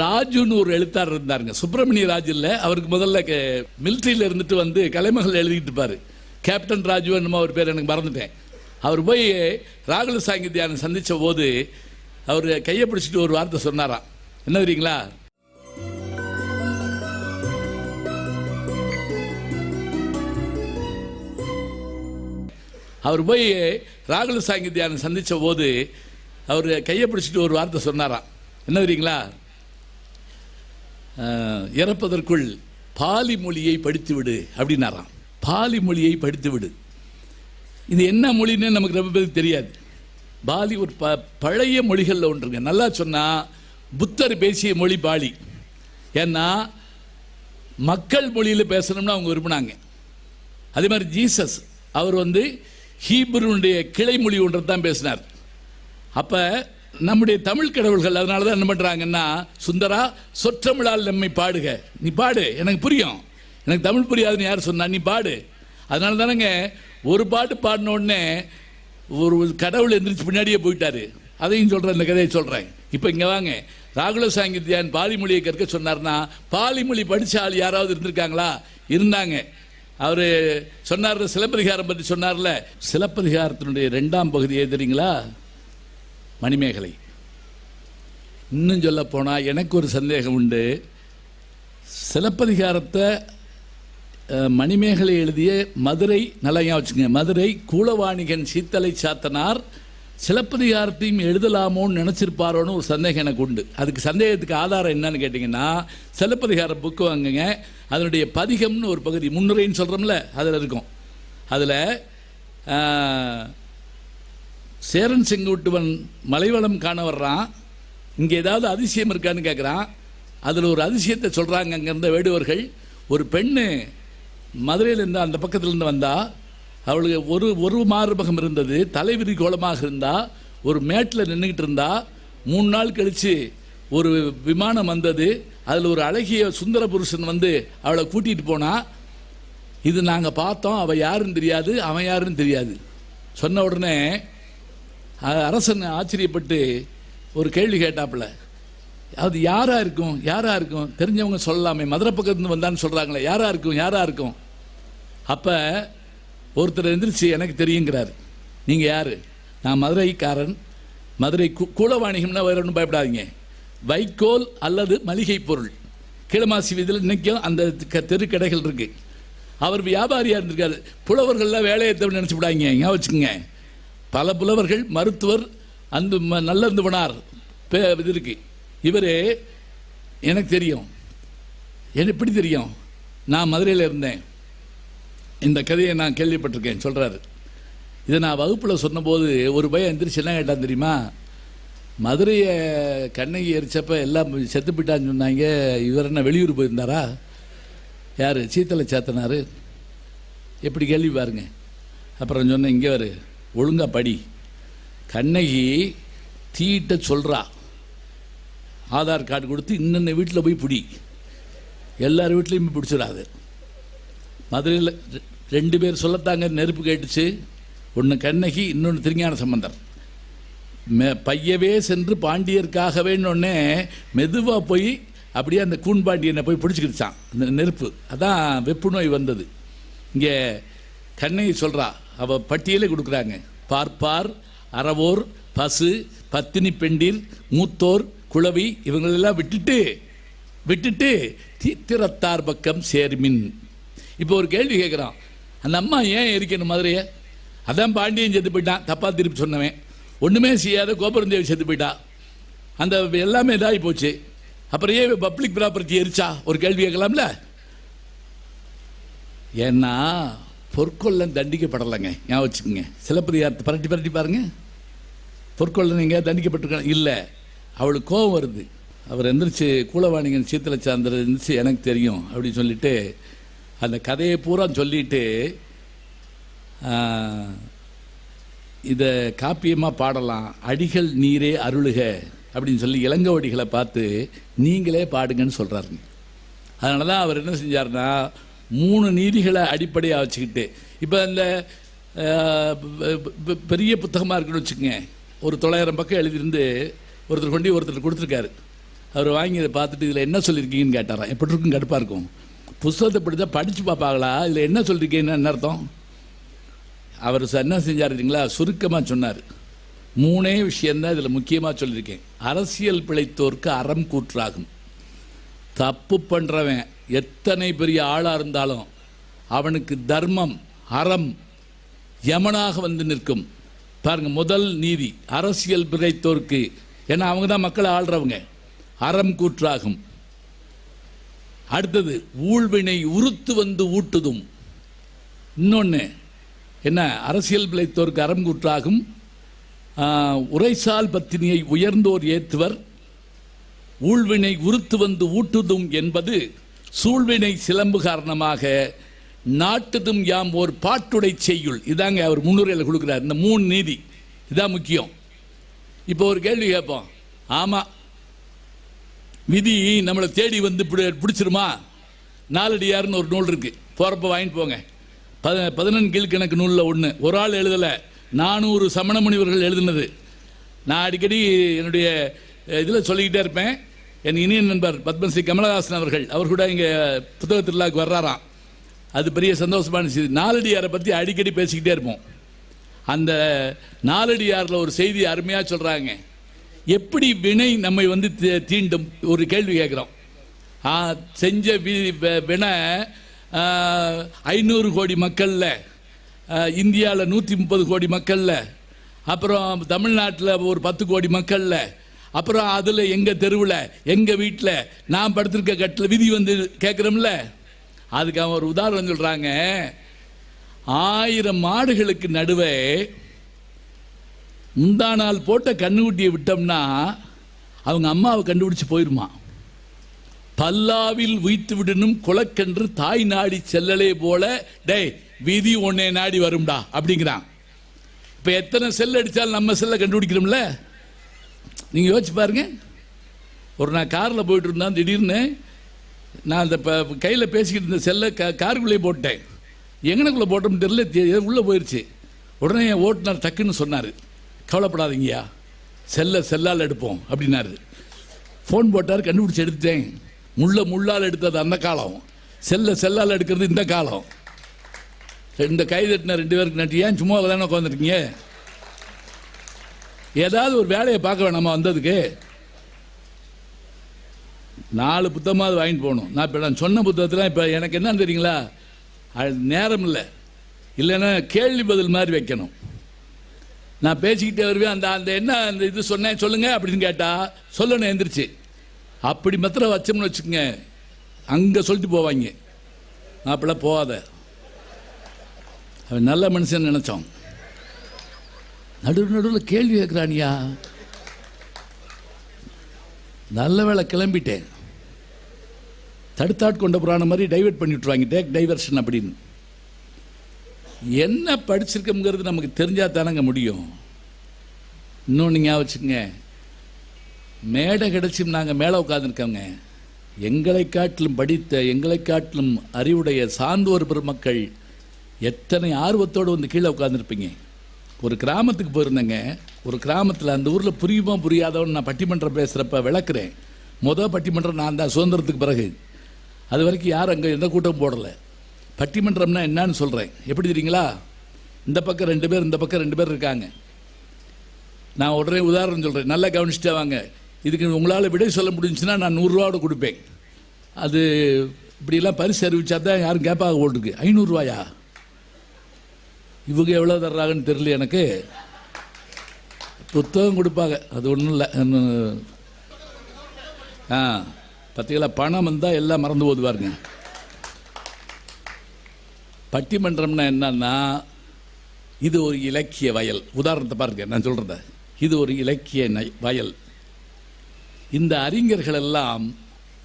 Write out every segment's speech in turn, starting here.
ராஜுன்னு ஒரு எழுத்தாளர் இருந்தாருங்க. சுப்பிரமணிய ராஜு இல்ல. அவருக்கு முதல்ல மிலிட்ரியில் இருந்துட்டு வந்து கலைமகள் எழுதிட்டு இருப்பாரு. கேப்டன் ராஜு என்னமோ அவர் பேர் எனக்கு மறந்துட்டேன். அவர் போய் ராகுல சாங்கித்யானை சந்தித்த போது அவர் கையை பிடிச்சிட்டு ஒரு வார்த்தை சொன்னாராம் என்ன தெரியுங்களா? அவர் போய் ராகுல சாங்கித்யானை சந்தித்த போது அவர் கையை பிடிச்சிட்டு ஒரு வார்த்தை சொன்னாராம் என்ன தெரியுங்களா? இறப்பதற்குள் பாலி மொழியை படித்து விடு அப்படின்னாராம். பாலி மொழியை படித்து விடு இது என்ன மொழின்னு நமக்கு ரொம்ப பேருக்கு தெரியாது. பாலி ஒரு ப பழைய மொழிகளில் ஒன்றுங்க. நல்லா சொன்னால் புத்தர் பேசிய மொழி பாலி. ஏன்னா மக்கள் மொழியில் பேசணும்னு அவங்க விரும்பினாங்க. அதே மாதிரி ஜீசஸ் அவர் வந்து ஹீப்ருனுடைய கிளை மொழி ஒன்று தான் பேசினார். அப்போ நம்முடைய தமிழ் கடவுள்கள் அதனால தான் என்ன பண்ணுறாங்கன்னா சுந்தரா சொற்றமிழால் நம்மை பாடுக. நீ பாடு எனக்கு புரியும். எனக்கு தமிழ் புரியாதுன்னு யார் சொன்னா நீ பாடு. அதனால தானேங்க ஒரு பாட்டு பாடின உடனே ஒரு கடவுள் எந்திரிச்சு பின்னாடியே போயிட்டாரு. அதையும் சொல்கிறேன் இந்த கதையை சொல்கிறேன் இப்போ இங்கே வாங்க. ராகுல சாங்கித்யான் பாலிமொழியை கற்க சொன்னார்னா பாலிமொழி படித்த ஆள் யாராவது இருந்திருக்காங்களா? இருந்தாங்க. அவர் சொன்னார் சிலப்பதிகாரம் பற்றி சொன்னார்ல. சிலப்பதிகாரத்தினுடைய ரெண்டாம் பகுதி தெரியுங்களா? மணிமேகலை. இன்னும் சொல்ல போனால் எனக்கு ஒரு சந்தேகம் உண்டு. சிலப்பதிகாரத்தை மணிமேகலை எழுதிய மதுரை நல்லா வச்சுங்க மதுரை கூலவாணிகன் சீத்தலை சாத்தனார் சிலப்பதிகாரத்தையும் எழுதலாமோன்னு நினச்சிருப்பாரோன்னு ஒரு சந்தேகம் எனக்கு உண்டு. அதுக்கு சந்தேகத்துக்கு ஆதாரம் என்னன்னு கேட்டிங்கன்னா சிலப்பதிகார புக்கு வாங்குங்க. அதனுடைய பதிகம்னு ஒரு பகுதி முன்னுரைன்னு சொல்கிறோம்ல அதில் இருக்கும். அதில் சேரன் செங்குட்டுவன் மலைவளம் காண வர்றான். இங்கே ஏதாவது அதிசயம் இருக்கான்னு கேட்குறான் அதில் ஒரு அதிசயத்தை சொல்கிறாங்க அங்கேருந்த வேடுவர்கள். ஒரு பெண்ணு மதுரையிலேருந்து அந்த பக்கத்துலேருந்து வந்தா அவளுக்கு ஒரு ஒரு மார்பகம் இருந்தது தலைவிரி கோலமாக இருந்தா ஒரு மேட்டில் நின்றுக்கிட்டு இருந்தா மூணு நாள் கழித்து ஒரு விமானம் வந்தது அதில் ஒரு அழகிய சுந்தர புருஷன் வந்து அவளை கூட்டிகிட்டு போனா இது நாங்கள் பார்த்தோம் அவள் யாருன்னு தெரியாது அவன் யாருன்னு தெரியாது. சொன்ன உடனே அரசன் ஆச்சரியப்பட்டு ஒரு கேள்வி கேட்டாப்புல. அது யாரா இருக்கும்? யாரா இருக்கும்? தெரிஞ்சவங்க சொல்லலாமே. மதுரை பக்கத்துலேருந்து வந்தான்னு சொல்றாங்களே. யாரா இருக்கும்? யாரா இருக்கும்? அப்ப ஒருத்தர் எந்திரிச்சு எனக்கு தெரியுங்கிறாரு. நீங்க யாரு? நான் மதுரைக்காரன். மதுரை கு- கூலவாணிகம்னா வேற ஒன்றும் பயப்படாதீங்க. வைக்கோல் அல்லது மளிகை பொருள். கீழமாசி வீதியில் இன்னைக்கும் அந்த க- தெருக்கடைகள் இருக்கு. அவர் வியாபாரியாக இருந்திருக்காரு. புலவர்கள்லாம் வேலையை தவிர நினச்சி விடாங்க ஞாபகம் வச்சுக்கோங்க. பல புலவர்கள் மருத்துவர் அந்த ம- நல்லந்துவனார் பே- இது இருக்கு. இவரே எனக்கு தெரியும். எனக்கு எப்படி தெரியும்? நான் மதுரையில் இருந்தேன். இந்த கதையை நான் கேள்விப்பட்டிருக்கேன் சொல்கிறாரு இதை நான் வகுப்பில் சொன்னபோது ஒரு பையன் எந்திரிச்சு என்ன கேட்டான் தெரியுமா? மதுரையை கண்ணகி எரிச்சப்ப எல்லாம் செத்து போயிட்டான்னு சொன்னாங்க. இவர் என்ன வெளியூர் போயிருந்தாரா? யார்? சீத்தலை சேத்தனார். எப்படி கேள்வி பாருங்க. அப்புறம் சொன்னேன் இங்கே வரு. ஒழுங்கா படி. கண்ணகி தீட்ட சொல்கிறா ஆதார் கார்டு கொடுத்து இன்னென்ன வீட்டில் போய் பிடி. எல்லார் வீட்லேயும் பிடிச்சிடாது. மதுரையில் ரெ- ரெண்டு பேர் சொல்லத்தாங்க நெருப்பு கேட்டுச்சு. ஒன்று கண்ணகி இன்னொன்று திருஞான சம்பந்தர். மெ பையவே சென்று பாண்டியர்க்காகவேன்னொன்னே மெதுவாக போய் அப்படியே அந்த கூன்பாண்டியனை போய் பிடிச்சிக்கிடுச்சான். அந்த நெருப்பு. அதான் வெப்பு நோய் வந்தது. இங்கே கண்ணகி சொல்கிறா அவள் பட்டியலே கொடுக்குறாங்க. பார்ப்பார் அறவோர் பசு பத்தினி பெண்டிர் மூத்தோர் குளவி இவங்களெல்லாம் விட்டுட்டு விட்டுட்டு தீத்திரத்தார் பக்கம் சேர்மின். இப்போ ஒரு கேள்வி கேட்குறான். அந்த அம்மா ஏன் எரிக்கணும் மதுரையை? அதான் பாண்டியன் செத்து போயிட்டான். தப்பா திருப்பி சொன்னவன். ஒன்றுமே செய்யாத கோபுரந்தேவி செத்து போயிட்டா. அந்த எல்லாமே இதாகி போச்சு. அப்புறம் ஏன் பப்ளிக் ப்ராப்பர்ட்டி எரிச்சா? ஒரு கேள்வி கேட்கலாம்ல? ஏன்னா பொற்கொள்ளன் தண்டிக்கப்படலைங்க. ஞாபகம் வச்சுக்கோங்க. சிலப்பதிகாரத்தை பரட்டி பரட்டி பாருங்க. பொற்கொள்ளன் எங்கேயாவது தண்டிக்கப்பட்டிருக்காங்க இல்லை. அவளுக்கு கோபம் வருது. அவர் எந்திரிச்சு கூலவாணிகன் சீத்தல சாந்தர் எந்திரிச்சு எனக்கு தெரியும் அப்படின்னு சொல்லிட்டு அந்த கதையை பூரா சொல்லிட்டு இதை காப்பியமாக பாடலாம். அடிகள் நீரே அருளுக அப்படின்னு சொல்லி இளங்கவடிகளை பார்த்து நீங்களே பாடுங்கன்னு சொல்கிறாருங்க அதனால தான் அவர் என்ன செஞ்சாருன்னா மூணு நீதிகளை அடிப்படையாக வச்சுக்கிட்டு இப்போ இந்த பெரிய புத்தகமாக இருக்குன்னு வச்சுக்கோங்க. ஒரு தொள்ளாயிரம் பக்கம் எழுதியிருந்து ஒருத்தர் கொண்டு ஒருத்தர் கொடுத்துருக்காரு. அவர் வாங்கி இதை பார்த்துட்டு இதில் என்ன சொல்லியிருக்கீங்கன்னு கேட்டாராம். எப்படி இருக்கும் கடுப்பாக இருக்கும். புஸ்தகத்தை படித்தா படித்து பார்ப்பாங்களா? இதில் என்ன சொல்லியிருக்கீங்கன்னு என்ன அர்த்தம்? அவர் என்ன செஞ்சார் இல்லைங்களா சுருக்கமாக சொன்னார். மூணே விஷயந்தான் இதில் முக்கியமாக சொல்லியிருக்கேன். அரசியல் பிழைத்தோர்க்கு அறம் கூற்றாகும். தப்பு பண்ணுறவன் எத்தனை பெரிய ஆளாக இருந்தாலும் அவனுக்கு தர்மம் அறம் யமனாக வந்து நிற்கும். பாருங்க முதல் நீதி அரசியல் பிழைத்தோருக்கு. ஏன்னா அவங்க தான் மக்களை ஆள்றவங்க. அறம் கூற்றாகும். அடுத்தது ஊழ்வினை உறுத்து வந்து ஊட்டுதும். இன்னொன்று என்ன அரசியல் பிழைத்தோருக்கு அறம் கூற்றாகும். உரைசால் பத்தினியை உயர்ந்தோர் ஏத்துவர் ஊழ்வினை உறுத்து வந்து ஊட்டுதும் என்பது சூழ்வினை சிலம்பு காரணமாக நாட்டுதும் யாம் ஒரு பாட்டுடை செய்யுள். இதாங்க அவர் முன்னுரையில் கொடுக்குறார். இந்த மூணு நீதி. இதான் முக்கியம். இப்போ ஒரு கேள்வி கேட்போம். ஆமாம் விதி நம்மளை தேடி வந்து பிடி- பிடிச்சிருமா? நாலடியார்னு ஒரு நூல் இருக்கு. போகிறப்ப வாங்கிட்டு போங்க. பத பதினெண் கீழ்கணக்கு நூலில் ஒன்று ஒரு ஆள் எழுதலை. நானூறு சமண முனிவர்கள் எழுதினது. நான் அடிக்கடி என்னுடைய இதில் சொல்லிக்கிட்டே இருப்பேன். என் இனிய நண்பர் பத்மஸ்ரீ கமலஹாசன் அவர்கள் அவர் கூட இங்கே புத்தக திருவிழாவுக்கு வர்றாராம். அது பெரிய சந்தோஷமான செய்தி நாலடியாரை பற்றி அடிக்கடி பேசிக்கிட்டே இருப்போம். அந்த நாலடியாரில் ஒரு செய்தி அருமையாக சொல்கிறாங்க எப்படி வினை நம்மை வந்து தீ- தீண்டும்? ஒரு கேள்வி கேட்குறோம். செஞ்ச வி- வினை ஐநூறு கோடி மக்களில் இந்தியாவில் நூற்றி முப்பது கோடி மக்களில் அப்புறம் தமிழ்நாட்டில் ஒரு பத்து கோடி மக்களில் அப்புறம் அதில் எங்கள் தெருவில் எங்கள் வீட்டில் நான் படுத்திருக்க கட்டில் விதி வந்து கேட்குறோம்ல அதுக்கு அவன் ஒரு உதாரணம் சொல்கிறாங்க ஆயிரம் மாடுகளுக்கு நடுவே முந்தா நாள் போட்ட கண்ணுக்குட்டியை விட்டோம்னா அவங்க அம்மாவை கண்டுபிடிச்சு போயிருமா? பல்லாவில் உயித்து விடணும் குலக்கன்று தாய் நாடி செல்லலே போல டேய் விதி உன்னை நாடி வரும்டா அப்படிங்கிறான். இப்போ எத்தனை செல் அடித்தாலும் நம்ம செல்லை கண்டுபிடிக்கிறோம்ல? நீங்கள் யோசிச்சு பாருங்க. ஒரு நான் காரில் போயிட்டு இருந்தான் திடீர்னு நான் அந்த கையில் பேசிக்கிட்டு இருந்த செல்லை க காருக்குள்ளேயே போட்டேன். எங்கனக்குள்ளே போட்டோம்னு தெரியல உள்ளே போயிடுச்சு உடனே என் ஓட்டுநர் டக்குன்னு சொன்னார் கவலைப்படாதீங்கய்யா செல்லை செல்லால் எடுப்போம் அப்படின்னாரு. ஃபோன் போட்டார் கண்டுபிடிச்சி எடுத்துட்டேன். முள்ள முள்ளால் எடுத்தது அந்த காலம். செல்லை செல்லால் எடுக்கிறது இந்த காலம். இந்த கை தட்டின ரெண்டு பேருக்கு நட்டி ஏன் சும்மா தானே உட்காந்துருக்கீங்க ஏதாவது ஒரு வேலையை பார்க்க வேணாமா வந்ததுக்கு? நாலு புத்தகமாவது வாங்கிட்டு போகணும். நான் இப்போ நான் சொன்ன புத்தகத்தில் இப்போ எனக்கு என்ன தெரியுங்களா? அது நேரம் இல்லை. இல்லைன்னா கேள்வி பதில் மாதிரி வைக்கணும். நான் பேசிக்கிட்டே வருவேன். அந்த அந்த என்ன அந்த இது சொன்னேன் சொல்லுங்க அப்படின்னு கேட்டால் சொல்லணும் எந்திரிச்சு. அப்படி மாத்திரம் வச்சோம்னு வச்சுக்கோங்க. அங்கே சொல்லிட்டு போவாங்க. நான் அப்படிலாம் போகாத. அவன் நல்ல மனுஷன் நினச்சோம் நடுவு நடுவில் கேள்வி கேட்குறானியா நல்ல வேளை கிளம்பிட்டேன். தடுத்தாட் கொண்ட புராணம் மாதிரி டைவர்ட் பண்ணி விட்ருவாங்க டேக் டைவர்ஷன் அப்படின்னு. என்ன படிச்சிருக்கோங்கிறது நமக்கு தெரிஞ்சால் தானங்க முடியும். இன்னொன்று ஞாபகம் வச்சுக்கோங்க. மேடை கிடைச்சும் நாங்கள் மேலே உட்காந்துருக்கோங்க எங்களை காட்டிலும் படித்த எங்களை காட்டிலும் அறிவுடைய சார்ந்தோர் பெருமக்கள் எத்தனை ஆர்வத்தோடு வந்து கீழே உட்காந்துருப்பீங்க ஒரு கிராமத்துக்கு போயிருந்தேங்க. ஒரு கிராமத்தில் அந்த ஊரில் புரியுமா புரியாதவன்னு நான் பட்டிமன்றம் பேசுகிறப்ப விளக்குறேன். மொதல் பட்டிமன்றம் நான் தான் சுதந்திரத்துக்கு பிறகு. அது வரைக்கும் யாரும் அங்கே எந்த கூட்டம் போடலை. பட்டிமன்றம்னா என்னன்னு சொல்கிறேன் எப்படி தெரியுங்களா? இந்த பக்கம் ரெண்டு பேர் இந்த பக்கம் ரெண்டு பேர் இருக்காங்க. நான் உடனே உதாரணம் சொல்கிறேன் நல்லா கவனிச்சுட்டே வாங்க. இதுக்கு உங்களால் விடை சொல்ல முடிஞ்சுன்னா நான் நூறுரூவாவோட கொடுப்பேன். அது இப்படிலாம் பரிசு அறிவிச்சா தான் யாரும் கேட்பாக போட்டுருக்கு ஐநூறுரூவாயா இவங்க எவ்வளோ தர்றாங்கன்னு தெரியல எனக்கு. புத்தகம் கொடுப்பாங்க. அது ஒன்றும் இல்லை. ஆ பார்த்தீங்களா பணம் வந்தால் எல்லாம் மறந்து போது பாருங்க. பட்டிமன்றம்னா என்னன்னா இது ஒரு இலக்கிய வயல். உதாரணத்தை பாருங்க நான் சொல்கிறத இது ஒரு இலக்கிய நை- வயல். இந்த அறிஞர்கள் எல்லாம்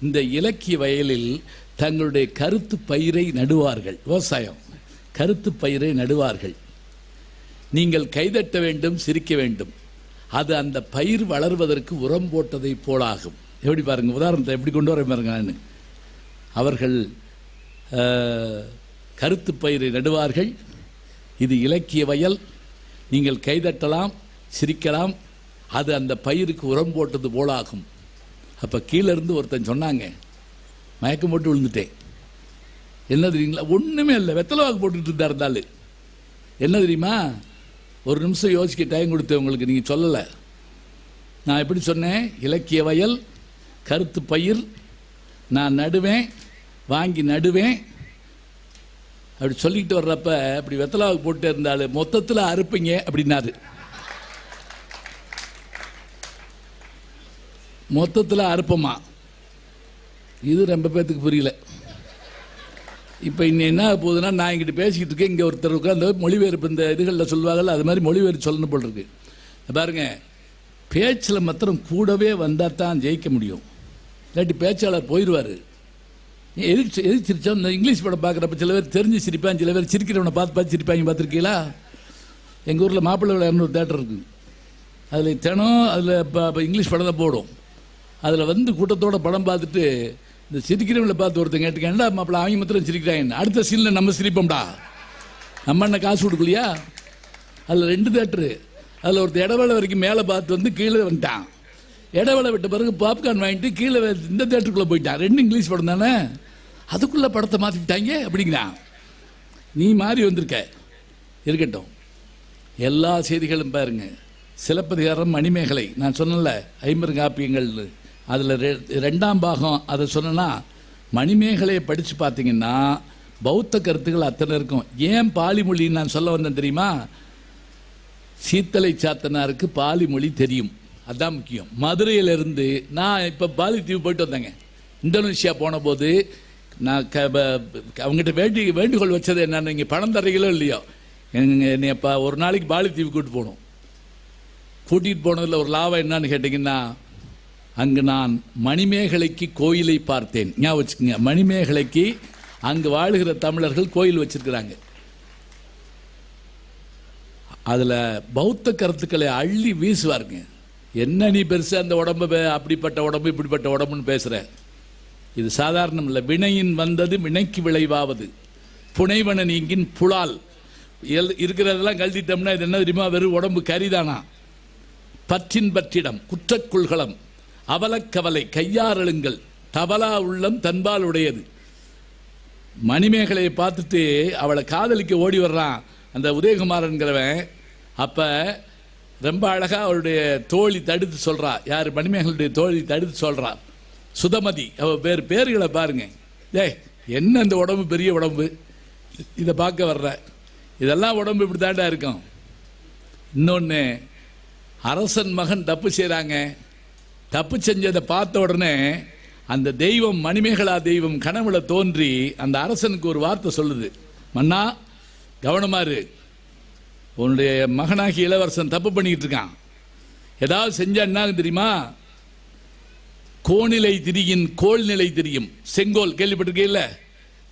இந்த இலக்கிய வயலில் தங்களுடைய கருத்து பயிரை நடுவார்கள். விவசாயம். கருத்து பயிரை நடுவார்கள். நீங்கள் கைதட்ட வேண்டும் சிரிக்க வேண்டும். அது அந்த பயிர் வளர்வதற்கு உரம் போட்டதை போலாகும். எப்படி பாருங்கள் உதாரணத்தை எப்படி கொண்டு வர பாருங்க நான். அவர்கள் கருத்து பயிரை நடுவார்கள். இது இலக்கிய வயல். நீங்கள் கைதட்டலாம் சிரிக்கலாம். அது அந்த பயிருக்கு உரம் போட்டது போலாகும். அப்போ கீழே இருந்து ஒருத்தன் சொன்னாங்க. மயக்கம் போட்டு விழுந்துட்டேன். என்ன தெரியுங்களா? ஒன்றுமே இல்லை. வெத்தலை வாக்கு போட்டுட்டு இருந்தார் இருந்தாலும் என்ன தெரியுமா? ஒரு நிமிஷம் யோசிக்க டைம் கொடுத்தேன் உங்களுக்கு நீங்கள் சொல்லலை. நான் எப்படி சொன்னேன்? இலக்கிய வயல் கருத்து பயிர் நான் நடுவேன் வாங்கி நடுவேன். அப்படி சொல்லிக்கிட்டு வர்றப்ப அப்படி வெத்தலாவுக்கு போட்டு இருந்தாலும் மொத்தத்தில் அறுப்பீங்க அப்படின்னாரு. மொத்தத்தில் அறுப்பமா? இது ரொம்ப பேர்த்துக்கு புரியல. இப்போ இன்னும் என்ன போகுதுன்னா நான் இங்கிட்ட பேசிக்கிட்டு இருக்கேன். இங்கே ஒருத்தர் உட்காந்து மொழிபெயர்ப்பு இந்த இதுகளில் சொல்லுவாங்கல்ல அது மாதிரி மொழிபெயர்ப்பு சொல்லணும் போல் இருக்கு பாருங்க பேச்சில் மாத்திரம் கூடவே வந்தால் தான் ஜெயிக்க முடியும். இல்லாட்டி பேச்சாளர் போயிடுவார் எதுக்கு எதுக்கு சிரிச்சோம் இந்த இங்கிலீஷ் படம் பார்க்குறப்ப சில பேர் தெரிஞ்சு சிரிப்பாங்க சில பேர் சிரிக்கிறவனை பார்த்து பார்த்து சிரிப்பாங்க பார்த்துருக்கீங்களா? எங்கள் ஊரில் மாப்பிள்ளை இரநூறு தேட்டர் இருக்குது அதில் தினம் அதில் இப்போ இப்போ இங்கிலீஷ் படம் தான் போடும். அதில் வந்து கூட்டத்தோட படம் பார்த்துட்டு இந்த சிரிக்கிறவங்கள பார்த்து ஒருத்தன் கேட்டுக்க என்ன மாப்பிள்ள அவங்க மாத்திரம் சிரிக்கிறாங்க அடுத்த சீனில் நம்ம சிரிப்போம்டா. நம்ம என்ன காசு கொடுக்கலையா? அதில் ரெண்டு தேட்டரு அதில் ஒருத்தர் இடவேளை வரைக்கும் மேலே பார்த்து வந்து கீழே வந்துட்டான். இடவேளை விட்ட பிறகு பாப்கார்ன் வாங்கிட்டு கீழே இந்த தேட்டருக்குள்ளே போயிட்டான். ரெண்டு இங்கிலீஷ் படம் தானே? அதுக்குள்ளே படத்தை மாற்றிக்கிட்டாங்க அப்படிங்கிறான். நீ மாறி வந்திருக்க. இருக்கட்டும். எல்லா செய்திகளும் பாருங்க. சிலப்பதிகாரம் மணிமேகலை. நான் சொன்னல ஐம்பது காப்பியங்கள்னு. அதில் ரெண்டாம் பாகம் அதை சொன்னேன்னா மணிமேகலையை படித்து பார்த்தீங்கன்னா பௌத்த கருத்துக்கள் அத்தனை இருக்கும். ஏன் பாலி நான் சொல்ல வந்தேன் தெரியுமா? சீத்தலை சாத்தனாருக்கு பாலி மொழி தெரியும். அதுதான் முக்கியம். மதுரையிலிருந்து நான் இப்போ பாலித்தீவு போயிட்டு வந்தேங்க. இந்தோனேஷியா போன போது நான் க ப- அவங்ககிட்ட வேண்டி வேண்டுகோள் வச்சது என்னென்னு நீங்கள் பணம் தரீங்களோ இல்லையோ? எங்க என்னை இப்போ ஒரு நாளைக்கு பாலித்தீவு கூப்பிட்டு போகணும். கூட்டிகிட்டு போனதில் ஒரு லாபம் என்னன்னு கேட்டிங்கன்னா அங்கு நான் மணிமேகலைக்கு கோயிலை பார்த்தேன். ஞாபகம் வச்சுக்கோங்க மணிமேகலைக்கு அங்கு வாழுகிற தமிழர்கள் கோயில் வச்சிருக்கிறாங்க. அதில் பௌத்த கருத்துக்களை அள்ளி வீசுவாருங்க. என்ன நீ பெருசு அந்த உடம்பு அப்படிப்பட்ட உடம்பு இப்படிப்பட்ட உடம்புன்னு பேசுகிற இது சாதாரணம் இல்லை. வினையின் வந்தது வினைக்கு விளைவாவது. புனைவன நீங்கின் புலால். எல்- இருக்கிறதெல்லாம் கழட்டிட்டோம்னா இது என்ன தெரியுமா வெறும் உடம்பு கரிதானா? பற்றின் பற்றிடம் குற்றக்குள்களம் அவலக்கவலை கையாறழுங்கள். தபலா உள்ளம் தன்பால் உடையது மணிமேகலையை பார்த்துட்டு அவளை காதலிக்க ஓடி வர்றான். அந்த உதயகுமாரன்கிறவன் அப்போ ரொம்ப அழகாக அவருடைய தோழி தடுத்து சொல்கிறா யார்? மணிமேகலுடைய தோழி தடுத்து சொல்கிறா சுதமதி அவ பேர் பேர்களை பாருங்க. டேய் என்ன இந்த உடம்பு? பெரிய உடம்பு. இதை பார்க்க வர்ற. இதெல்லாம் உடம்பு இப்படி தாண்டா இருக்கும். இன்னொன்று அரசன் மகன் தப்பு செய்கிறாங்க தப்பு செஞ்சதை பார்த்த உடனே அந்த தெய்வம் மணிமேகலா தெய்வம் கனவுல தோன்றி அந்த அரசனுக்கு ஒரு வார்த்தை சொல்லுது. மன்னா கவனமா இரு. உன்னுடைய மகனாகி இளவரசன் தப்பு பண்ணிக்கிட்டு இருக்கான். ஏதாவது செஞ்சா என்ன தெரியுமா? கோநிலை திரியின் கோல் நிலை திரியும். செங்கோல் கேள்விப்பட்டிருக்கீல்ல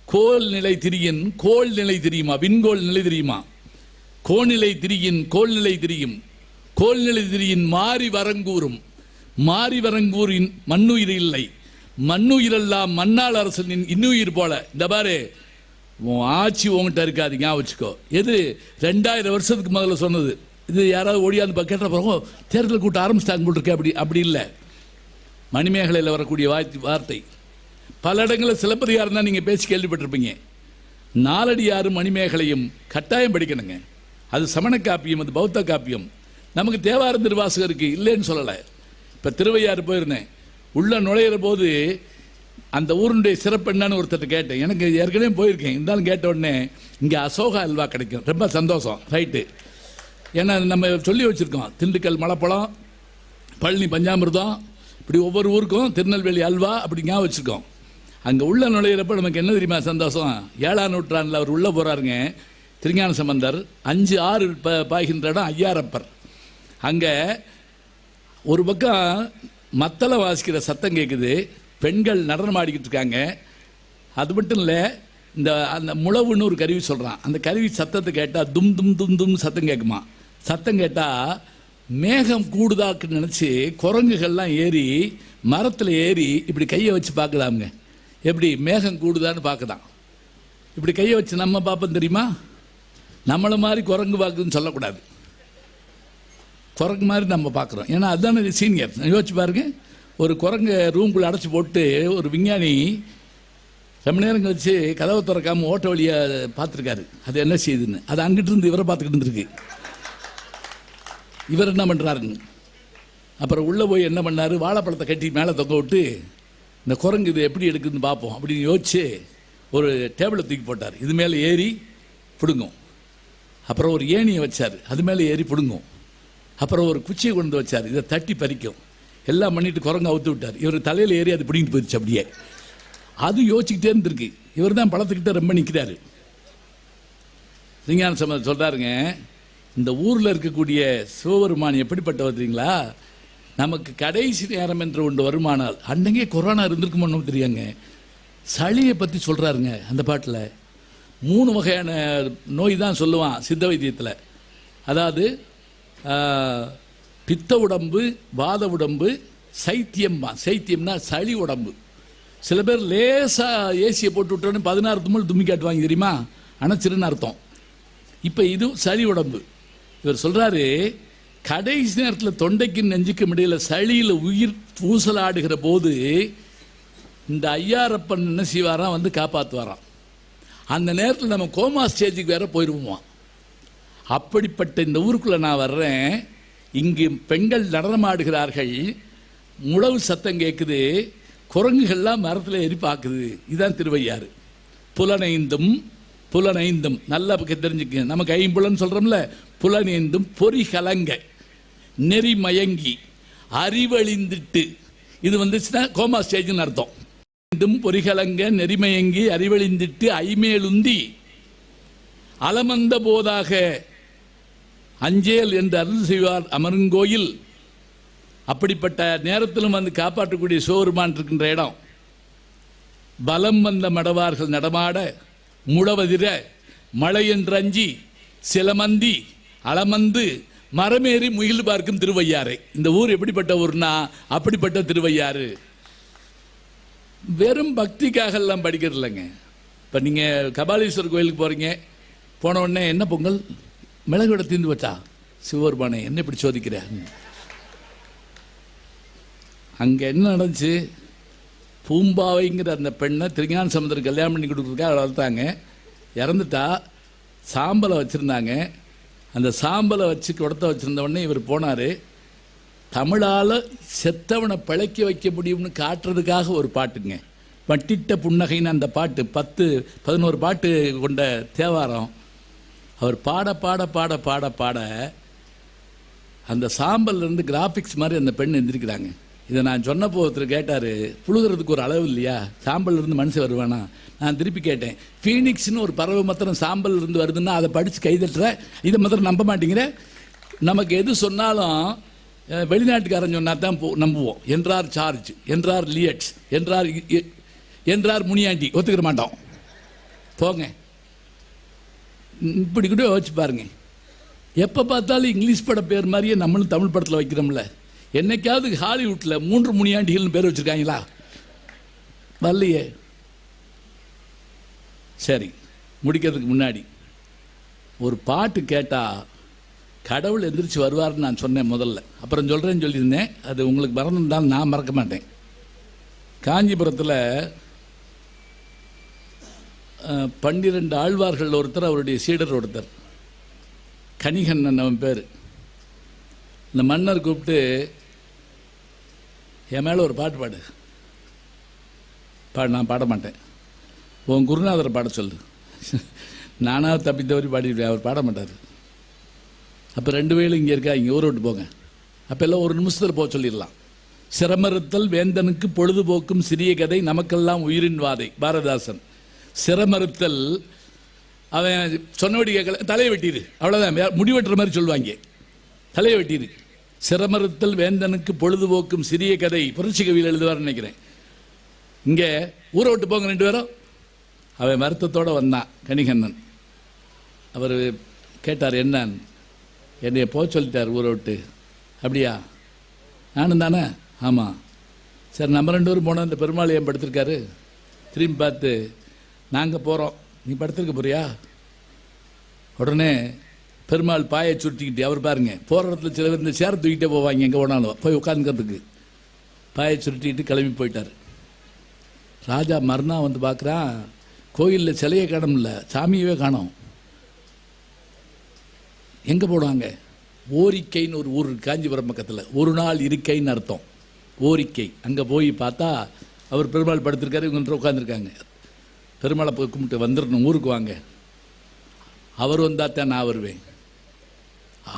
கோல் நிலை திரியின் கோல் நிலை தெரியுமா? விண்கோல் நிலை தெரியுமா? கோநிலை திரியின் கோல்நிலை திரியும். கோல்நிலை திரியின் மாறி வரங்கூறும். மாரிவரங்கூரின் மண்ணுயிர் இல்லை. மண்ணுயிரெல்லாம் மன்னால் அரசனின் இன்னுயிர் போல. இந்த பாரு உன் ஆட்சி உங்ககிட்ட இருக்காது ஞாபகம் வச்சுக்கோ. எது? ரெண்டாயிரம் வருஷத்துக்கு முதல்ல சொன்னது. இது யாராவது ஓடியாந்து கேட்ட பிறகு தேர்தல் கூட்ட ஆரம்பிச்சிட்டாங்க போல் அப்படி அப்படி இல்லை. மணிமேகலையில் வரக்கூடிய வார்த்தை வார்த்தை. பல இடங்களில் சிலப்பதிகாரம் தான் நீங்கள் பேசி கேள்விப்பட்டிருப்பீங்க. நாலடியாரும் மணிமேகலையும் கட்டாயம் படிக்கணுங்க. அது சமண காப்பியம் அது பௌத்த காப்பியம். நமக்கு தேவார திருவாசகம் இல்லைன்னு சொல்லலை. இப்போ திருவையாறு போயிருந்தேன். உள்ளே நுழையிற போது அந்த ஊருடைய சிறப்பு என்னன்னு ஒருத்தர் கேட்டேன். எனக்கு ஏற்கனவே போயிருக்கேன். இருந்தாலும் கேட்ட உடனே இங்கே அசோகா அல்வா கிடைக்கும். ரொம்ப சந்தோஷம். ரைட்டு ஏன்னா நம்ம சொல்லி வச்சுருக்கோம். திண்டுக்கல் மலைப்பழம் பழனி பஞ்சாமிர்தம் இப்படி ஒவ்வொரு ஊருக்கும் திருநெல்வேலி அல்வா அப்படி ஞாபகம் வச்சுருக்கோம். அங்கே உள்ள நுழையிறப்ப நமக்கு என்ன தெரியுமா சந்தோஷம்? ஏழாம் நூற்றாண்டில் அவர் உள்ளே போகிறாருங்க திருஞான சம்பந்தர் அஞ்சு ஆறு ப பாய்கின்ற இடம் ஐயாரப்பர். அங்கே ஒரு பக்கம் மத்தள வாசிக்கிற சத்தம் கேட்குது பெண்கள் நடனம் ஆடிக்கிட்டு இருக்காங்க. அது மட்டும் இல்லை இந்த அந்த முழவுன்னு ஒரு கருவி சொல்கிறான் அந்த கருவி சத்தத்தை கேட்டால் தும் தும் தும் தும் சத்தம் கேட்குமா சத்தம் கேட்டால் மேகம் கூடுதாக்குன்னு நினச்சி குரங்குகள்லாம் ஏறி மரத்தில் ஏறி இப்படி கையை வச்சு பார்க்கலாமுங்க. எப்படி? மேகம் கூடுதான்னு பார்க்குதான். இப்படி கையை வச்சு நம்ம பார்ப்போம் தெரியுமா? நம்மளை மாதிரி குரங்கு பார்க்குதுன்னு சொல்லக்கூடாது. குரங்கு மாதிரி நம்ம பார்க்குறோம். ஏன்னா அதுதானே சீனியர் யோசிச்சு பாருங்க. ஒரு குரங்கு ரூம்குள்ளே அடைச்சி போட்டு ஒரு விஞ்ஞானி ரொம்ப நேரம் கழிச்சு கதவை திறக்காமல் ஓட்ட வழியாக பார்த்துருக்காரு. அது என்ன செய்யுதுன்னு அது அங்கிட்டு இருந்து இவரை பார்த்துக்கிட்டு இருந்திருக்கு. இவர் என்ன பண்ணுறாருன்னு அப்புறம் உள்ளே போய் என்ன பண்ணாரு? வாழைப்பழத்தை கட்டி மேலே தொங்க விட்டு இந்த குரங்கு இது எப்படி எடுக்குதுன்னு பார்ப்போம். அப்படின்னு யோசிச்சு ஒரு டேபிளை தூக்கி போட்டார். இது மேலே ஏறி பிடுங்கும். அப்புறம் ஒரு ஏணியை வச்சார். அது மேலே ஏறி பிடுங்கும். அப்புறம் ஒரு குச்சியை கொண்டு வந்து வச்சார். இதை தட்டி பறிக்கும். எல்லாம் பண்ணிட்டு குரங்கு அவுத்து விட்டார். இவர் தலையில் ஏறி அது பிடிங்கிட்டு போயிடுச்சு அப்படியே. அது யோசிச்சுக்கிட்டே இருந்திருக்கு. இவர் தான் பழத்துக்கிட்ட ரொம்ப நிற்கிறாரு சிங்கான சம்பந்தம் சொல்கிறாருங்க இந்த ஊரில் இருக்கக்கூடிய சிவபெருமான் எப்படிப்பட்டவர் தெரியுங்களா? நமக்கு கடைசி நேரம் என்று ஒன்று வருமானால் அன்னைக்கே கொரோனா இருந்திருக்குமோ தெரியாங்க. சளியை பற்றி சொல்கிறாருங்க அந்த பாட்டில். மூணு வகையான நோய் தான் சொல்லுவான் சித்த வைத்தியத்தில். அதாவது பித்த உடம்பு வாத உடம்பு சைத்தியம்மா சைத்தியம்னா சளி உடம்பு. சில பேர் லேசாக ஏசியை போட்டு விட்டோன்னு பதினாறு தும்மல் தும்மி காட்டுவாங்க தெரியுமா? அணைச்சிருன்னு அர்த்தம். இப்போ இது சளி உடம்பு. இவர் சொல்கிறாரு கடைசி நேரத்தில் தொண்டைக்கும் நெஞ்சுக்கும் இடையில சளியில் உயிர் ஊசலாடுகிற போது இந்த ஐயாரப்பன் என்ன செய்வாராம்? வந்து காப்பாற்றுவாராம் அந்த நேரத்தில் நம்ம கோமா ஸ்டேஜுக்கு வேற போயிடுவோம் அப்படிப்பட்ட இந்த ஊருக்குள்ளே நான் வர்றேன். இங்கு பெண்கள் நடனமாடுகிறார்கள் முழவு சத்தம் கேட்குது குரங்குகள்லாம் மரத்தில் ஏறி பார்க்குது இதுதான் திருவையாறு. புலனைந்தும் புலனைந்தும். நல்லா பக்கம் தெரிஞ்சுக்க நமக்கு ஐம்புலன்னு சொல்கிறோம்ல புலனைந்தும் பொறி கலங்க. நெறி மயங்கி அறிவழிந்துட்டு. இது வந்துச்சுன்னா கோமா ஸ்டேஜ்னு அர்த்தம். மீண்டும் பொறிகலங்க நெறிமயங்கி அறிவழிந்திட்டு ஐமேலுந்தி. அலமந்த போதாக அஞ்சேல் என்று அருள் செய்வார் அமருங்கோயில். அப்படிப்பட்ட நேரத்திலும் வந்து காப்பாற்றக்கூடிய சிவபெருமான் இருக்கின்ற இடம். பலம் வந்த மடவார்கள் நடமாட முழவதிர மழை என்றஞ்சி சிலமந்தி அளமந்து மரமேறி முயல் பார்க்கும் திருவையாறு. இந்த ஊர் எப்படிப்பட்ட ஊர்னா அப்படிப்பட்ட திருவையாறு. வெறும் பக்திக்காக எல்லாம் படிக்கிறது இல்லைங்க. இப்போ நீங்கள் கபாலீஸ்வரர் கோயிலுக்கு போகிறீங்க போன உடனே என்ன பொங்கல்? மிளகு விட தீர்ந்து வச்சா சிவபெருமானே என்ன இப்படி சோதிக்கிற? அங்கே என்ன நடந்துச்சு? பூம்பாவைங்கிற அந்த பெண்ணை திருஞான சமுதிரம் கல்யாணம் பண்ணி கொடுக்குறதுக்காக வளர்த்தாங்க இறந்துட்டா சாம்பலை வச்சுருந்தாங்க. அந்த சாம்பலை வச்சு கொடுத்த வச்சுருந்தவொடனே இவர் போனார். தமிழால் செத்தவனை பிழைக்க வைக்க முடியும்னு காட்டுறதுக்காக ஒரு பாட்டுங்க. வட்டிட்ட புன்னகைன்னு அந்த பாட்டு பத்து பதினோரு பாட்டு கொண்ட தேவாரம். அவர் பாட பாட பாட பாட பாட அந்த சாம்பல்லேருந்து கிராஃபிக்ஸ் மாதிரி அந்த பெண் எந்திரிக்கிறாங்க இதை நான் சொன்னப்போ ஒருத்தர் கேட்டார் புழுகிறதுக்கு ஒரு அளவு இல்லையா? சாம்பல்லேருந்து மனுஷன் வருவானா? நான் திருப்பி கேட்டேன் ஃபீனிக்ஸ்னு ஒரு பறவை மாத்திரம் சாம்பல்ல இருந்து வருதுன்னா அதை படித்து கைதட்டுற? இதை மாத்திரம் நம்ப மாட்டேங்கிற? நமக்கு எது சொன்னாலும் வெளிநாட்டுக்காரன் சொன்னா தான் போ- நம்புவோம். என்றார் சார்ஜ் என்றார் லியட்ஸ் என்றார் என்றார் முனியாண்டி ஒத்துக்கிற மாட்டோம். போங்க. இப்படி கூட யோசிச்சு பாருங்க. எப்போ பார்த்தாலும் இங்கிலீஷ் பட பேர் மாதிரியே நம்மளும் தமிழ் படத்தில் வைக்கிறோம்ல. என்னைக்காவது ஹாலிவுட்டில் மூன்று முனியாண்டிகள்னு பேர் வச்சுருக்காங்களா? வரலையே. சரி முடிக்கிறதுக்கு முன்னாடி. ஒரு பாட்டு கேட்டால் கடவுள் எந்திரிச்சு வருவார்னு நான் சொன்னேன் முதல்ல. அப்புறம் சொல்கிறேன்னு சொல்லியிருந்தேன். அது உங்களுக்கு மறந்துருந்தாலும் நான் மறக்க மாட்டேன். காஞ்சிபுரத்தில் பன்னிரெண்டு ஆழ்வார்கள் ஒருத்தர் அவருடைய சீடர் ஒருத்தர். கணிகண்ணன் அவன் பேர். இந்த மன்னர் கூப்பிட்டு என் மேலே ஒரு பாட்டு பாடு. பாடு நான் பாட மாட்டேன். உன் குருநாதரை பாட சொல்லு. நானாக தப்பி தவறி பாடிடுவேன் அவர் பாட மாட்டார். அப்போ ரெண்டு வேலும் இங்கே இருக்கா இங்கே ஊரை விட்டு போங்க. அப்போ எல்லாம் ஒரு நிமிஷத்தில் போக சொல்லிடலாம். சிரமறுத்தல் வேந்தனுக்கு பொழுதுபோக்கும் சிறிய கதை நமக்கெல்லாம் உயிரின் வாதை. பாரதாசன். சிரமறுத்தல் அவன் சொன்னபடி கேட்கல தலையை வெட்டிடு அவ்வளோதான் முடிவெட்டுற முடி வெட்டுற மாதிரி சொல்லுவாங்க. தலையை வெட்டிடு. சிரமறுத்தல் வேந்தனுக்கு பொழுதுபோக்கும் சிறிய கதை புரட்சி கவியில் எழுதுவார்னு நினைக்கிறேன். இங்கே ஊரை விட்டு போங்க ரெண்டு பேரும். அவன் வருத்தத்தோடு வந்தான் கணிகண்ணன் அவர் கேட்டார் என்னன்னு என்னைய போக சொல்லிட்டார் ஊரை விட்டு. அப்படியா? நானும் தானே? ஆமாம் சரி நம்ம ரெண்டு பேரும் போனோம் இந்த பெருமாள் ஏன் படுத்திருக்காரு? திரும்பி பார்த்து நாங்கள் போகிறோம் நீ படுத்துருக்க போறியா? உடனே பெருமாள் பாயை சுருட்டிக்கிட்டு அவர் பாருங்க போகிற இடத்துல சில பேர் இந்த சேர் தூக்கிட்டே போவாங்க எங்கே போனாலும். போய் உட்காந்துக்கிறதுக்கு பாயை சுருட்டிக்கிட்டு கிளம்பி போயிட்டார். ராஜா மறுநாள் வந்து பார்க்குறான் கோயிலில் சிலையை காணோம்ல சாமியவே காணோம். எங்கே போடுவாங்க ஓரிக்கைன்னு ஒரு ஊர் காஞ்சிபுரம் பக்கத்தில். ஒரு நாள் இருக்கைன்னு அர்த்தம். ஓரிக்கை. அங்கே போய் பார்த்தா அவர் பெருமாள் படுத்திருக்காரு இவங்க உட்காந்துருக்காங்க பெருமாளை போய் கும்பிட்டு வந்துடணும் ஊருக்கு வாங்க. அவர் வந்தால் தான் நான் வருவேன்.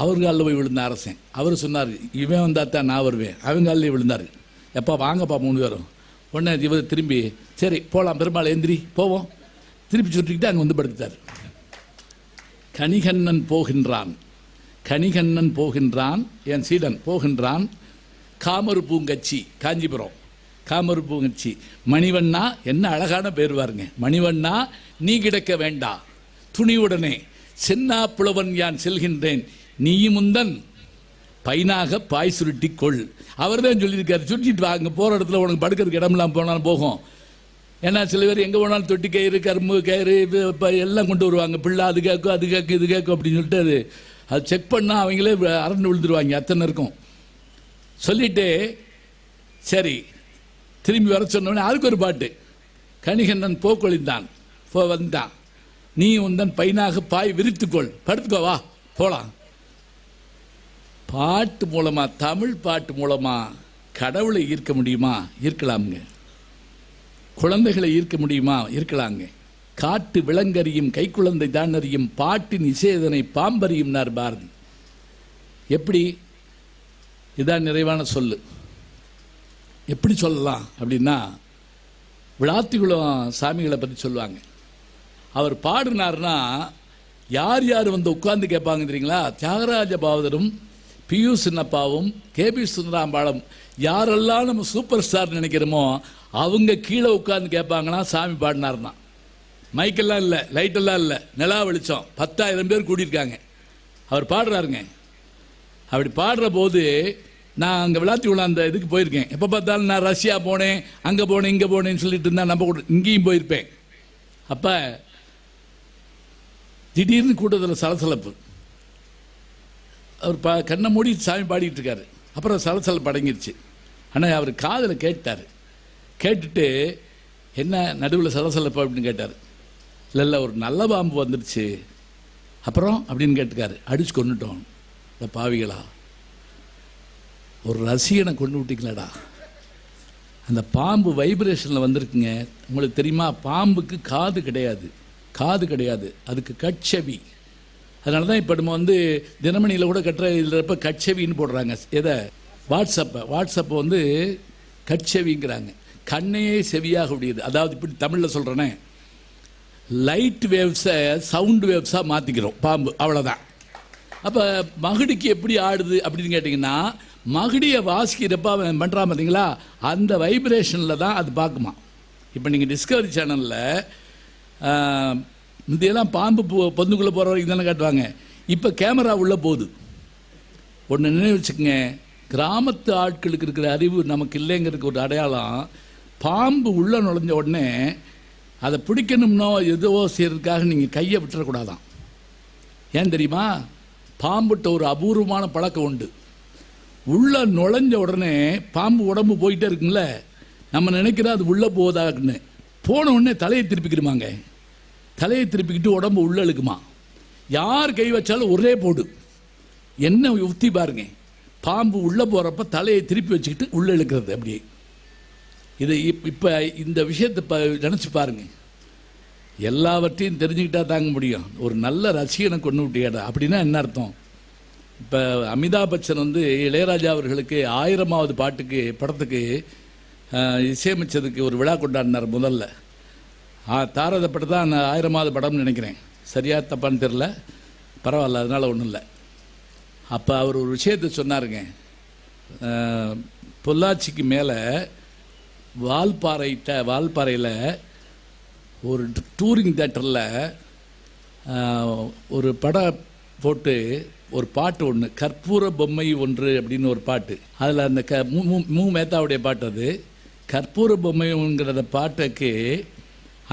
அவர் காலில் போய் விழுந்த அரசன். அவர் சொன்னார் இவன் வந்தால் தான் நான் வருவேன். அவங்க காலில் விழுந்தார். எப்பா வாங்கப்பா மூணு பேரும். உடனே இவர் திரும்பி சரி போகலாம் பெருமாள் எந்திரி போவோம். திருப்பி சுட்டிக்கிட்டு அங்கே வந்து படுத்துட்டார். கணிகண்ணன் போகின்றான். கணிகண்ணன் போகின்றான் என் சீடன் போகின்றான். காமரு பூங்கச்சி காஞ்சிபுரம். காமரு பூங்கச்சி மணிவண்ணா என்ன அழகான பேர் பாருங்க. மணிவண்ணா நீ கிடக்க வேண்டா. துணிவுடனே சென்னா புலவன் யான் செல்கின்றேன். நீயும் முந்தன் பைனாக பாய் சுருட்டி கொள். அவர் தான் சொல்லியிருக்காரு. சுருட்டிட்டு வாங்க போகிற இடத்துல உனக்கு படுக்கிறதுக்கு இடமெல்லாம் போனாலும் போகும். ஏன்னா சில பேர் எங்கே போனாலும் தொட்டி கயிறு கரும்பு கயிறு இப்போ எல்லாம் கொண்டு வருவாங்க. பிள்ளை அது கேட்கும் அது கேட்கும் இது கேட்கும் அப்படின்னு சொல்லிட்டு அது அது செக் பண்ணால் அவங்களே அரண்டு விழுந்துருவாங்க. அத்தனை இருக்கும். சொல்லிட்டு சரி திரும்பி வர சொன்னோடனே அதுக்கு ஒரு பாட்டு. கணிகண்ணன் போக்கொழிந்தான். போ வந்தான். நீ உந்தன் பையனாக பாய் விரித்துக்கொள். படுத்துக்கோ வா போலாம். பாட்டு மூலமா தமிழ் பாட்டு மூலமா கடவுளை ஈர்க்க முடியுமா? ஈர்க்கலாமுங்க. குழந்தைகளை ஈர்க்க முடியுமா? இருக்கலாங்க காட்டு விலங்கறியும் கைக்குழந்தை தான் அறியும் பாட்டின் இசையதனை பாம்பறியும்னார் பாரதி. எப்படி? இதான் நிறைவான சொல்லு. எப்படி சொல்லலாம் அப்படின்னா விளாத்திகுளம் சாமிகளை பற்றி சொல்லுவாங்க. அவர் பாடினார்னா யார் யார் வந்து உட்கார்ந்து கேட்பாங்க தெரியுங்களா? தியாகராஜ பாவதரும் பியூ சின்னப்பாவும் கேபி சுந்தராம்பாளம் யாரெல்லாம் நம்ம சூப்பர் ஸ்டார் நினைக்கிறோமோ அவங்க கீழே உட்காந்து கேட்பாங்கன்னா சாமி பாடினார்னா. மைக்கெல்லாம் இல்லை லைட்டெல்லாம் இல்லை நிலா வெளிச்சம். பத்தாயிரம் பேர் கூடியிருக்காங்க. அவர் பாடுறாருங்க. அப்படி பாடுற போது நான் அங்கே விளாத்தி அந்த இதுக்கு போயிருக்கேன். எப்போ பார்த்தாலும் நான் ரஷ்யா போனேன் அங்கே போனேன் இங்கே போனேன்னு சொல்லிட்டு இருந்தால் நம்ம கூட இங்கேயும் போயிருப்பேன். அப்போ திடீர்னு கூட்டத்தில் சலசலப்பு. அவர் பா கண்ணை மூடி சாமி பாடிட்டு இருக்காரு. அப்புறம் சலசலப்பு அடங்கிருச்சு. ஆனால் அவர் காதில் கேட்டார். கேட்டுட்டு என்ன நடுவில் சலசலப்பு? அப்படின்னு கேட்டார். இல்லை இல்லை ஒரு நல்ல பாம்பு வந்துடுச்சு அப்புறம்? அப்படின்னு கேட்டுக்காரு. அடிச்சு கொண்டுட்டோம் இந்த பாவிகளா. ஒரு ரசிகனை கொண்டு விட்டீங்களாடா. அந்த பாம்பு வைப்ரேஷனில் வந்திருக்குங்க. உங்களுக்கு தெரியுமா? பாம்புக்கு காது கிடையாது. காது கிடையாது. அதுக்கு கட்சவி. அதனால தான் இப்போ நம்ம வந்து தினமணியில் கூட கட்டுற இதில் கட்சவின்னு போடுறாங்க. எதை? வாட்ஸ்அப்பை. வாட்ஸ்அப்பை வந்து கட்சவிங்கிறாங்க. கண்ணையே செவியாக உடையது. அதாவது இப்படி தமிழில் சொல்கிறேனே லைட் வேவ்ஸை சவுண்ட் வேவ்ஸாக மாற்றிக்கிறோம் பாம்பு. அவ்வளோதான் அப்போ மகுடிக்கு எப்படி ஆடுது அப்படின்னு கேட்டிங்கன்னா மகுடியை வாசிக்கிறப்ப அவன் பண்ணுறான் பார்த்தீங்களா அந்த வைப்ரேஷனில் தான் அது பார்க்குமா இப்போ நீங்கள் டிஸ்கவரி சேனலில் முந்தையெல்லாம் பாம்பு பொ- பொந்துக்குள்ளே போகிற வரைக்கும் தானே காட்டுவாங்க. இப்போ கேமரா உள்ளே போகுது. ஒன்று நினைவு வச்சுக்கோங்க. கிராமத்து ஆட்களுக்கு இருக்கிற அறிவு நமக்கு இல்லைங்கிறதுக்கு ஒரு அடையாளம். பாம்பு உள்ளே நுழைஞ்ச உடனே அதை பிடிக்கணும்னோ எதுவோ செய்யறதுக்காக நீங்கள் கையை விட்டுறக்கூடாதான். ஏன் தெரியுமா? பாம்புட்ட ஒரு அபூர்வமான பழக்கம் உண்டு. உள்ள நுழைஞ்ச உடனே பாம்பு உடம்பு போயிட்டே இருக்குங்கள நம்ம நினைக்கிறோம் அது உள்ளே போகுதாக்குன்னு போன உடனே தலையை திருப்பிக்கிடுமாங்க. தலையை திருப்பிக்கிட்டு உடம்பு உள்ள இழுக்குமா. யார் கை வச்சாலும் ஒரே போடு. என்ன யுக்தி பாருங்க. பாம்பு உள்ளே போகிறப்ப தலையை திருப்பி வச்சுக்கிட்டு உள்ளே இழுக்கிறது அப்படியே. இதை இப் இப்போ இந்த விஷயத்தை ப நினச்சி பாருங்கள் எல்லாவற்றையும் தெரிஞ்சுக்கிட்டா தாங்க முடியும். ஒரு நல்ல ரசிகனை கொண்டு விட்டியாடா. அப்படின்னா என்ன அர்த்தம்? இப்போ அமிதாப் பச்சன் வந்து இளையராஜா அவர்களுக்கு ஆயிரமாவது பாட்டுக்கு படத்துக்கு இசையமைச்சதுக்கு ஒரு விழா கொண்டாடினார் முதல்ல. ஆ தாரத படம் தான் நான் ஆயிரமாவது படம்னு நினைக்கிறேன். சரியாக தப்பான்னு தெரில பரவாயில்ல அதனால் ஒன்றும் இல்லை. அப்போ அவர் ஒரு விஷயத்தை சொன்னாருங்க. பொள்ளாச்சிக்கு மேலே வால்பாறைட்ட வால்பாறையில் ஒரு டூரிங் தேட்டரில் ஒரு படம் போட்டு ஒரு பாட்டு ஒன்று கற்பூர பொம்மை ஒன்று அப்படின்னு ஒரு பாட்டு. அதில் அந்த க மூ மூ மேத்தாவுடைய பாட்டு அது. கற்பூர பொம்மைங்கிற பாட்டுக்கு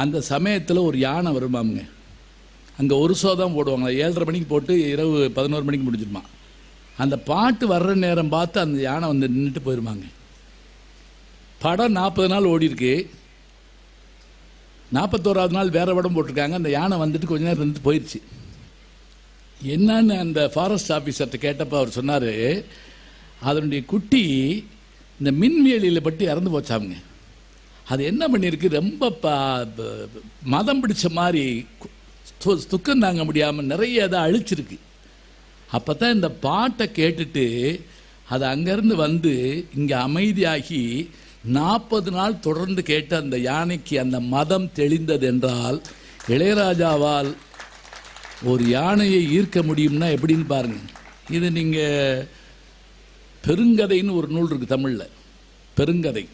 அந்த சமயத்தில் ஒரு யானை வருமாமுங்க. அங்கே ஒரு ஷோ தான் போடுவாங்க ஏழரை மணிக்கு போட்டு இரவு பதினோரு மணிக்கு முடிஞ்சிருமா. அந்த பாட்டு வர்ற நேரம் பார்த்து அந்த யானை வந்து நின்றுட்டு போயிருமாங்க. படம் நாற்பது நாள் ஓடி இருக்குது நாற்பத்தோராவது நாள் வேற படம் போட்டிருக்காங்க. அந்த யானை வந்துட்டு கொஞ்ச நேரம் இருந்து போயிடுச்சு என்னன்னு அந்த ஃபாரஸ்ட் ஆஃபீஸர்கிட்ட கேட்டப்ப அவர் சொன்னார் அதனுடைய குட்டி இந்த மின்வேலியில் பட்டு இறந்து போச்சாமுங்க. அது என்ன பண்ணியிருக்கு? ரொம்ப மதம் பிடிச்ச மாதிரி துக்கம் தாங்க முடியாமல் நிறைய அதை அழிச்சிருக்கு. அப்போ தான் இந்த பாட்டை கேட்டுட்டு அது அங்கேருந்து வந்து இங்கே அமைதியாகி நாற்பது நாள் தொடர்ந்து கேட்ட அந்த யானைக்கு அந்த மதம் தெளிந்தது என்றால் இளையராஜாவால் ஒரு யானையை ஈர்க்க முடியும்னா எப்படின்னு பாருங்க. இது நீங்கள் பெருங்கதைன்னு ஒரு நூல் இருக்குது தமிழில். பெருங்கதை.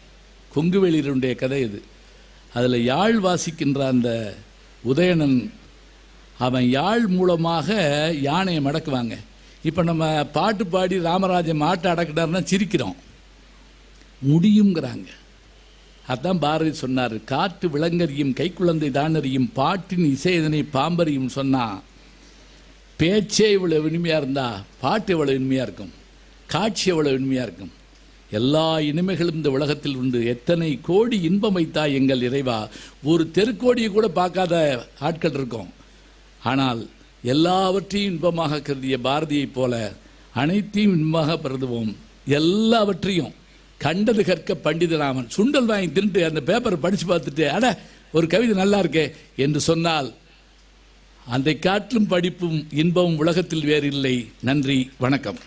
கொங்குவேலியருடைய கதை இது. அதில் யாழ் வாசிக்கின்ற அந்த உதயணன் அவன் யாழ் மூலமாக யானையை மடக்குவாங்க. இப்போ நம்ம பாட்டு பாடி ராமராஜன் மாட்டை அடக்கிட்டாருன்னா சிரிக்கிறோம். முடியுங்கிறாங்க அதான் பாரதி சொன்னார் காற்று விலங்கறியும் கைக்குழந்தை தானறியும் பாட்டின் இசையதனை பாம்பறியும் சொன்னா பேச்சே இவ்வளோ இனிமையாக இருந்தா பாட்டு இவ்வளோ இனிமையாக இருக்கும்? காட்சி எவ்வளோ இனிமையாக இருக்கும்? எல்லா இனிமைகளும் இந்த உலகத்தில் உண்டு. எத்தனை கோடி இன்பம் வைத்தா எங்கள் இறைவா? ஒரு தெருக்கோடியை கூட பார்க்காத ஆட்கள் இருக்கும். ஆனால் எல்லாவற்றையும் இன்பமாக கருதிய பாரதியைப் போல அனைத்தையும் இன்பமாக கருதுவோம். எல்லாவற்றையும். கண்டது கற்க பண்டிதராமன் சுண்டல் வாங்கி தின்ட்டு அந்த பேப்பரை படித்து பார்த்துட்டு அட ஒரு கவிதை நல்லா இருக்கே என்று சொன்னால் அதை காட்டிலும் படிப்பும் இன்பமும் உலகத்தில் வேறு இல்லை நன்றி வணக்கம்.